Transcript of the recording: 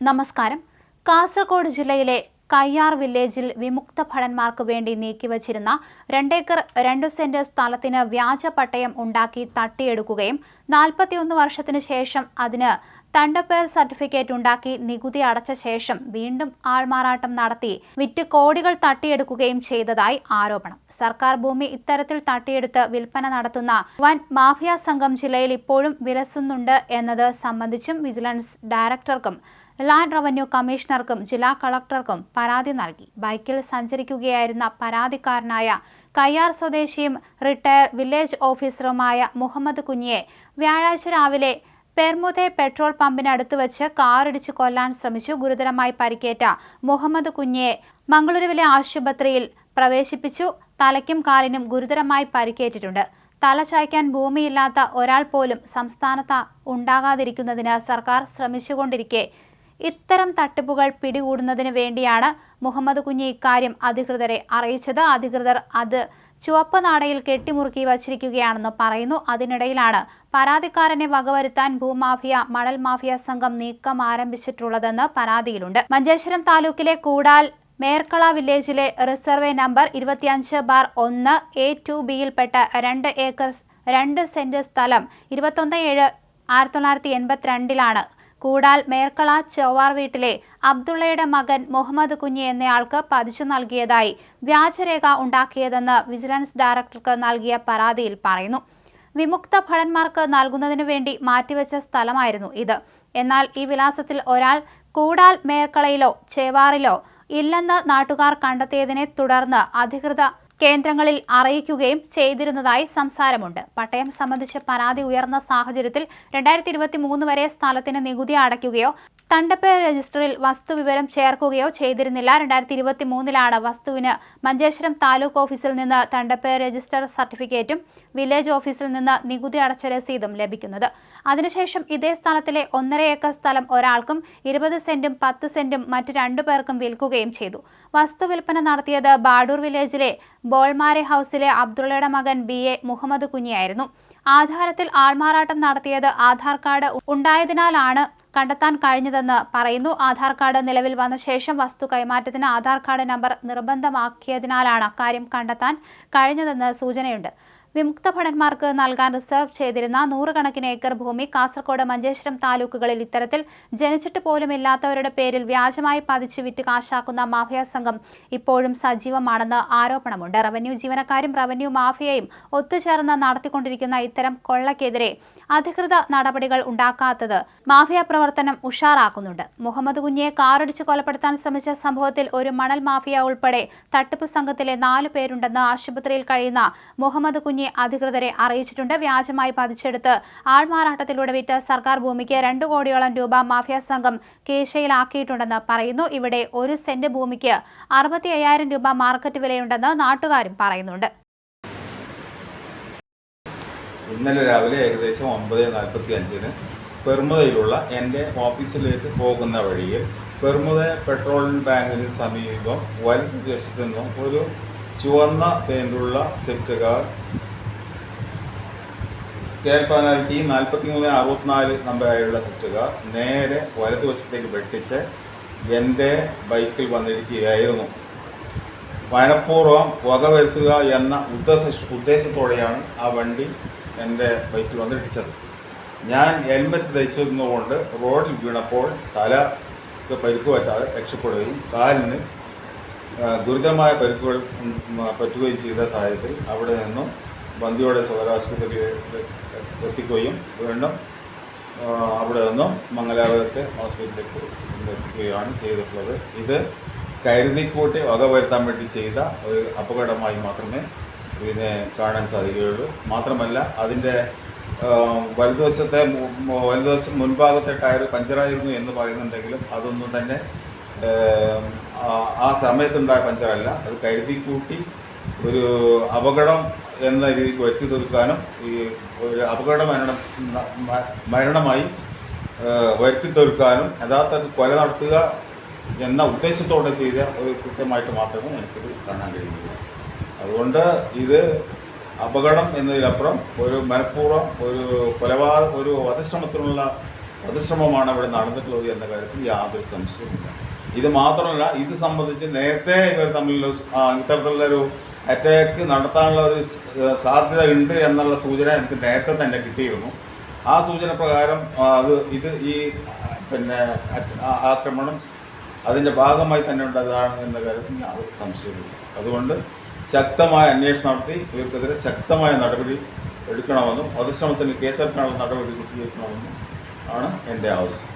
നമസ്കാരം. കാസർഗോഡ് ജില്ലയിലെ കയ്യാർ വില്ലേജിൽ വിമുക്ത ഭടന്മാർക്ക് വേണ്ടി നീക്കിവച്ചിരുന്ന രണ്ടേക്കർ രണ്ടു സെന്റ് സ്ഥലത്തിന് വ്യാജ പട്ടയം ഉണ്ടാക്കി തട്ടിയെടുക്കുകയും നാൽപ്പത്തിയൊന്ന് വർഷത്തിന് ശേഷം അതിന് തണ്ടപ്പേർ സർട്ടിഫിക്കറ്റ് ഉണ്ടാക്കി നികുതി അടച്ച ശേഷം വീണ്ടും ആൾമാറാട്ടം നടത്തി വിറ്റ് കോടികൾ തട്ടിയെടുക്കുകയും ചെയ്തതായി ആരോപണം. സർക്കാർ ഭൂമി ഇത്തരത്തിൽ തട്ടിയെടുത്ത് വിൽപ്പന നടത്തുന്ന വൻ മാഫിയ സംഘം ജില്ലയിൽ ഇപ്പോഴും വിലസുന്നുണ്ട് എന്നത് സംബന്ധിച്ചും വിജിലൻസ് ഡയറക്ടർക്കും ലാൻഡ് റവന്യൂ കമ്മീഷണർക്കും ജില്ലാ കളക്ടർക്കും പരാതി നൽകി. ബൈക്കിൽ സഞ്ചരിക്കുകയായിരുന്ന പരാതിക്കാരനായ കയ്യാർ സ്വദേശിയും റിട്ടയർ വില്ലേജ് ഓഫീസറുമായ മുഹമ്മദ് കുഞ്ഞിയെ വ്യാഴാഴ്ച രാവിലെ പെർമുതെ പെട്രോൾ പമ്പിനടുത്ത് വെച്ച് കാറിടിച്ച് കൊല്ലാൻ ശ്രമിച്ചു. ഗുരുതരമായി പരിക്കേറ്റ മുഹമ്മദ് കുഞ്ഞിയെ മംഗളൂരുവിലെ ആശുപത്രിയിൽ പ്രവേശിപ്പിച്ചു. തലയ്ക്കും കാലിനും ഗുരുതരമായി പരിക്കേറ്റിട്ടുണ്ട്. തല ചായ്ക്കാൻ ഭൂമിയില്ലാത്ത ഒരാൾ പോലും സംസ്ഥാനത്ത് ഉണ്ടാകാതിരിക്കുന്നതിന് സർക്കാർ ശ്രമിച്ചുകൊണ്ടിരിക്കെ ഇത്തരം തട്ടിപ്പുകൾ പിടികൂടുന്നതിന് വേണ്ടിയാണ് മുഹമ്മദ് കുഞ്ഞി ഇക്കാര്യം അധികൃതരെ അറിയിച്ചത്. അധികൃതർ അത് ചുവപ്പ് നാടയിൽ കെട്ടിമുറുക്കി വച്ചിരിക്കുകയാണെന്ന് പറയുന്നു. അതിനിടയിലാണ് പരാതിക്കാരനെ വകവരുത്താൻ ഭൂമാഫിയ മണൽ മാഫിയ സംഘം നീക്കം ആരംഭിച്ചിട്ടുള്ളതെന്ന് പരാതിയിലുണ്ട്. മഞ്ചേശ്വരം താലൂക്കിലെ കൂടാൽ മേർക്കള വില്ലേജിലെ റിസർവേ നമ്പർ ഇരുപത്തിയഞ്ച് ബാർ ഒന്ന് എ ടു ബിയിൽപ്പെട്ട രണ്ട് ഏക്കർ രണ്ട് സെന്റ് സ്ഥലം ഇരുപത്തൊന്ന് ഏഴ് ആയിരത്തി തൊള്ളായിരത്തി എൺപത്തിരണ്ടിലാണ് കൂടാൽ മേർക്കള ചൊവ്വാർ വീട്ടിലെ അബ്ദുള്ളയുടെ മകൻ മുഹമ്മദ് കുഞ്ഞി എന്നയാൾക്ക് പതിച്ചു നൽകിയതായി വ്യാജരേഖ ഉണ്ടാക്കിയതെന്ന് വിജിലൻസ് ഡയറക്ടർക്ക് നൽകിയ പരാതിയിൽ പറയുന്നു. വിമുക്ത ഭടന്മാർക്ക് നൽകുന്നതിനു വേണ്ടി മാറ്റിവെച്ച സ്ഥലമായിരുന്നു ഇത്. എന്നാൽ ഈ വിലാസത്തിൽ ഒരാൾ കൂടാൽ മേർക്കളയിലോ ചേവാറിലോ ഇല്ലെന്ന് നാട്ടുകാർ കണ്ടെത്തിയതിനെ തുടർന്ന് അധികൃത കേന്ദ്രങ്ങളിൽ അറിയിക്കുകയും ചെയ്തിരുന്നതായി സംസാരമുണ്ട്. പട്ടയം സംബന്ധിച്ച് പരാതി ഉയർന്ന സാഹചര്യത്തിൽ രണ്ടായിരത്തി വരെ സ്ഥലത്തിന് നികുതി അടയ്ക്കുകയോ തണ്ടപ്പേർ രജിസ്റ്ററിൽ വസ്തുവിവരം ചേർക്കുകയോ ചെയ്തിരുന്നില്ല. രണ്ടായിരത്തി ഇരുപത്തി മൂന്നിലാണ് വസ്തുവിന് മഞ്ചേശ്വരം താലൂക്ക് ഓഫീസിൽ നിന്ന് തണ്ടപ്പേർ രജിസ്റ്റർ സർട്ടിഫിക്കറ്റും വില്ലേജ് ഓഫീസിൽ നിന്ന് നികുതി അടച്ച രസീതും ലഭിക്കുന്നത്. അതിനുശേഷം ഇതേ സ്ഥലത്തിലെ ഒന്നര ഏക്കർ സ്ഥലം ഒരാൾക്കും ഇരുപത് സെന്റും പത്ത് സെന്റും മറ്റ് രണ്ടു പേർക്കും വിൽക്കുകയും ചെയ്തു. വസ്തു വിൽപ്പന നടത്തിയത് ബാഡൂർ വില്ലേജിലെ ബോൾമാരെ ഹൌസിലെ അബ്ദുള്ളയുടെ മകൻ ബി എ മുഹമ്മദ് കുഞ്ഞിയായിരുന്നു. ആധാരത്തിൽ ആൾമാറാട്ടം നടത്തിയത് ആധാർ കാർഡ് ഉണ്ടായതിനാലാണ് കണ്ടെത്താൻ കഴിഞ്ഞതെന്ന് പറയുന്നു. ആധാർ കാർഡ് നിലവിൽ വന്ന ശേഷം വസ്തു കൈമാറ്റത്തിന് ആധാർ കാർഡ് നമ്പർ നിർബന്ധമാക്കിയതിനാലാണ് കാര്യം കണ്ടെത്താൻ കഴിഞ്ഞതെന്ന് സൂചനയുണ്ട്. വിമുക്ത ഭടന്മാർക്ക് നൽകാൻ റിസർവ് ചെയ്തിരുന്ന നൂറുകണക്കിന് ഏക്കർ ഭൂമി കാസർകോട് മഞ്ചേശ്വരം താലൂക്കുകളിൽ ഇത്തരത്തിൽ ജനിച്ചിട്ട് പോലും ഇല്ലാത്തവരുടെ പേരിൽ വ്യാജമായി പതിച്ച് വിറ്റ് കാശാക്കുന്ന മാഫിയ സംഘം ഇപ്പോഴും സജീവമാണെന്ന് ആരോപണമുണ്ട്. റവന്യൂ ജീവനക്കാരും റവന്യൂ മാഫിയയും ഒത്തുചേർന്ന് നടത്തിക്കൊണ്ടിരിക്കുന്ന ഇത്തരം കൊള്ളക്കെതിരെ അധികൃത നടപടികൾ ഉണ്ടാക്കാത്തത് മാഫിയ പ്രവർത്തനം ഉഷാറാക്കുന്നുണ്ട്. മുഹമ്മദ് കുഞ്ഞിയെ കാറടിച്ച് കൊലപ്പെടുത്താൻ ശ്രമിച്ച സംഭവത്തിൽ ഒരു മണൽ മാഫിയ ഉൾപ്പെടെ തട്ടിപ്പ് സംഘത്തിലെ നാലു പേരുണ്ടെന്ന് ആശുപത്രിയിൽ കഴിയുന്ന മുഹമ്മദ് കുഞ്ഞി അധികൃതരെ അറിയിച്ചിട്ടുണ്ട്. വ്യാജമായി പതിച്ചെടുത്ത് ആൾമാറാട്ടത്തിലൂടെ വിറ്റ സർക്കാർ ഭൂമിക്ക് രണ്ടു കോടിയോളം രൂപ മാഫിയ സംഘം കേശയിലാക്കിയിട്ടുണ്ടെന്ന് പറയുന്നു. ഇവിടെ ഒരു സെന്റ് ഭൂമിക്ക് അറുപത്തി അയ്യായിരം രൂപ മാർക്കറ്റ് വിലയുണ്ടെന്ന് നാട്ടുകാരും പറയുന്നുണ്ട്. ഇന്നലെ രാവിലെ ഏകദേശം ഒമ്പത് നാൽപ്പത്തി അഞ്ചിന് പെർമുദയിലുള്ള എന്റെ ഓഫീസിലേക്ക് പോകുന്ന വഴിയിൽ പെർമുദ പെട്രോൾ ബാങ്കിന് സമീപം വലതുവശത്തു നിന്നും ഒരു ചുവന്ന പെയിന്റുള്ള സെറ്റ് കാർ കെ എൽ പതിനാല് ടി നാൽപ്പത്തി മൂന്ന് അറുപത്തിനാല് നമ്പറായുള്ള സെറ്റ് കാർ നേരെ വലതുവശത്തേക്ക് വെട്ടിച്ച് എന്റെ ബൈക്കിൽ വന്നിരിക്കുകയായിരുന്നു. മനഃപൂർവം വക വരുത്തുക എന്ന ഉദ്ദേശ ഉദ്ദേശത്തോടെയാണ് ആ വണ്ടി എന്റെ ബൈക്കിൽ വന്നിടിച്ചത് ഞാൻ ഹെൽമെറ്റ് ധരിച്ചിരുന്നതുകൊണ്ട് റോഡിൽ വീണപ്പോൾ തല പരിക്ക് പറ്റാതെ രക്ഷപ്പെടുകയും കാലിന് ഗുരുതരമായ പരിക്കുകൾ പറ്റുകയും ചെയ്ത സാഹചര്യത്തിൽ അവിടെ നിന്നും ബന്ദിയോടെ സ്വകാര്യ എത്തിക്കുകയും വീണ്ടും അവിടെ നിന്നും മംഗലാപുരത്തെ ഹോസ്പിറ്റലിലേക്ക് എത്തിക്കുകയാണ് ചെയ്തിട്ടുള്ളത്. ഇത് കരുതിക്കൂട്ടി വകവരുത്താൻ വേണ്ടി ചെയ്ത ഒരു അപകടമായി മാത്രമേ ഇതിനെ കാണാൻ സാധിക്കുകയുള്ളൂ. മാത്രമല്ല അതിന്റെ വലതുവശത്തെ വലതുവശം മുൻഭാഗത്തെ ടയർ പഞ്ചറായിരുന്നു എന്ന് പറയുന്നുണ്ടെങ്കിലും അതൊന്നും തന്നെ ആ- സമയത്തുണ്ടായ പഞ്ചറല്ല. അത് കരുതി കൂട്ടി ഒരു അപകടം എന്ന രീതിക്ക് വരുത്തി തീർക്കാനും ഈ ഒരു അപകട മരണം മരണമായി വരുത്തി തീർക്കാനും യഥാർത്ഥത്തിൽ കൊല നടത്തുക എന്ന ഉദ്ദേശത്തോടെ ചെയ്ത ഒരു കൃത്യമായിട്ട് മാത്രമേ എനിക്കിത് കാണാൻ കഴിയുള്ളൂ അതുകൊണ്ട് ഇത് അപകടം എന്നതിലപ്പുറം ഒരു മനഃപൂർവം ഒരു കൊലപാതക ഒരു വധശ്രമത്തിനുള്ള വധശ്രമമാണ് ഇവിടെ നടന്നിട്ടുള്ളത് എന്ന കാര്യത്തിൽ യാതൊരു സംശയമില്ല ഇത് മാത്രമല്ല ഇത് സംബന്ധിച്ച് നേരത്തെ ഇവർ തമ്മിലുള്ള ഇത്തരത്തിലുള്ള ഒരു അറ്റാക്ക് നടത്താനുള്ള ഒരു സാധ്യത ഉണ്ട് എന്നുള്ള സൂചന എനിക്ക് നേരത്തെ തന്നെ കിട്ടിയിരുന്നു. ആ സൂചന പ്രകാരം അത് ഇത് ഈ പിന്നെ ആക്രമണം അതിന്റെ ഭാഗമായി തന്നെ ഉണ്ടായതാണ് എന്ന കാര്യത്തിൽ യാതൊരു സംശയമില്ല അതുകൊണ്ട് ശക്തമായ അന്വേഷണം നടത്തി ഇവർക്കെതിരെ ശക്തമായ നടപടി എടുക്കണമെന്നും വധശ്രമത്തിന് കേസെടുക്കാനുള്ള നടപടികൾ സ്വീകരിക്കണമെന്നും ആണ് എന്റെ ആവശ്യം.